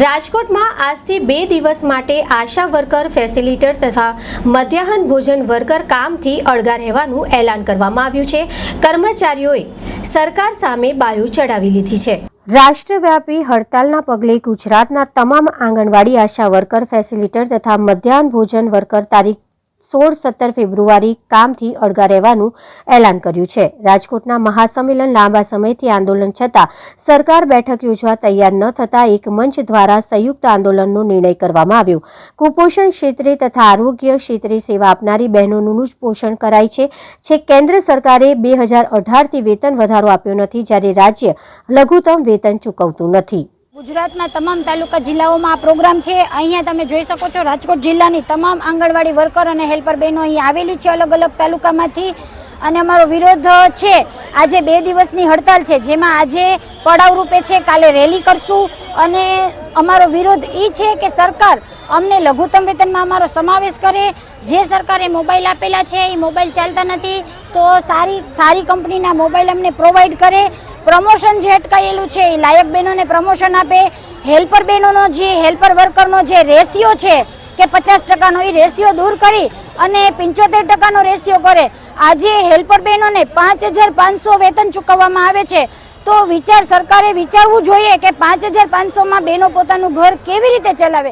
રાજકોટમાં આજથી બે દિવસ માટે આશા વર્કર ફેસિલિટર તથા મધ્યાહન ભોજન વર્કર કામથી અળગા રહેવાનું એલાન કરવામાં આવ્યું છે. કર્મચારીઓએ સરકાર સામે બાયો ચડાવી લીધી છે. રાષ્ટ્રવ્યાપી હડતાલના પગલે ગુજરાતના તમામ આંગણવાડી આશા વર્કર ફેસિલિટર તથા મધ્યાહન ભોજન વર્કર તારીખ સોળ સત્તર ફેબ્રુઆરી કામથી અળગા રહેવાનું એલાન કર્યું છે. રાજકોટના મહાસંમેલન લાંબા સમયથી આંદોલન છતાં સરકાર બેઠક યોજવા તૈયાર ન થતાં એક મંચ દ્વારા સંયુક્ત આંદોલનનો નિર્ણય કરવામાં આવ્યો. કુપોષણ ક્ષેત્રે તથા આરોગ્ય ક્ષેત્રે સેવા આપનારી બહેનોનું જ પોષણ કરાય છે. છે કેન્દ્ર સરકારે બે હજાર અઢારથી વેતન વધારો આપ્યો નથી, જ્યારે રાજ્ય લઘુત્તમ વેતન ચૂકવતું નથી. ગુજરાતના તમામ તાલુકા જિલ્લાઓમાં આ પ્રોગ્રામ છે. અહીંયા તમે જોઈ શકો છો રાજકોટ જિલ્લાની તમામ આંગણવાડી વર્કર અને હેલ્પર બહેનો અહીં આવેલી છે અલગ અલગ તાલુકામાંથી. અને અમારો વિરોધ છે. આજે બે દિવસની હડતાલ છે, જેમાં આજે પડાવ રૂપે છે, કાલે રેલી કરશું. અને અમારો વિરોધ એ છે કે સરકાર અમને લઘુત્તમ વેતનમાં અમારો સમાવેશ કરે. જે સરકારે મોબાઈલ આપેલા છે એ મોબાઈલ ચાલતા નથી. તો સારી સારી કંપનીના મોબાઈલ અમને પ્રોવાઈડ કરે. પ્રમોશન જે અટકાયેલું છે, એ લાયક બહેનોને પ્રમોશન આપે. હેલ્પર બહેનોનો જે, હેલ્પર વર્કરનો જે રેશિયો છે કે પચાસ ટકાનો, એ રેશિયો દૂર કરી અને પંચોતેર ટકાનો રેશિયો કરે. આજે હેલ્પર બહેનોને પાંચ હજાર પાંચસો વેતન ચૂકવવામાં આવે છે. તો વિચાર સરકારે વિચારવું જોઈએ કે પાંચ હજાર પાંચસોમાં બહેનો પોતાનું ઘર કેવી રીતે ચલાવે?